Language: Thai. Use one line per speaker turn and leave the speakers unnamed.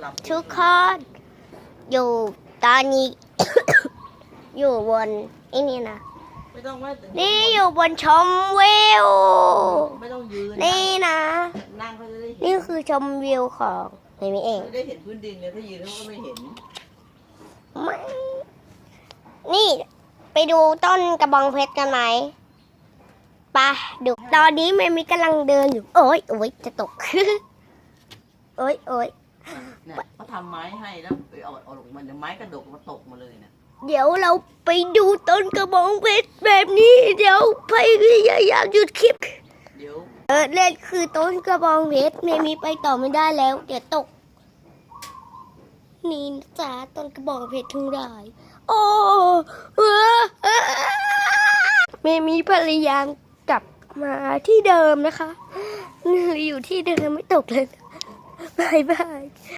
หลับ
ทุกคนอยู่ตอนนี้ อยู่บนไอ้นี่นะ
ไม่ต้องว่า
นี่อยู่บนชมวิว
ไม่ต้องยืน
นี่นะ
นั่งเขาจะได้เห็น
นี่คือชมวิวของเมมี่เอง
ไม่ได้เห็นพื้นดินเลยถ้ายืนเขาก็ไม่เห็น
ไม่นี่ไปดูต้นกระบองเพชรกันไหมไปะดูตอนนี้เมมี่กำลังเดินอยู่ โอ๊ยโอ๊ยจะตก โอ๊ยโอ๊ย
เนี่ยเขาทำไม้ให้แล้วไปเอาเอาลงมันเดี๋ยวไม้กระดกมาตกมาเลยเนี่ย
เดี๋ยวเราไปดูต้นกระบองเพชรแบบนี้ เดี๋ยวพยายามหยุดคลิป
เดี๋ยว
เออเล่นคือต้นกระบองเพชรเมมีไปต่อไม่ได้แล้ว เดี๋ยวตก นี่นะจ๊ะต้นกระบองเพชรทั้งหลายโอ้เออเออเมมีพยายามกลับมาที่เดิมนะคะอยู่ที่เดิมไม่ตกเลยนะบายบาย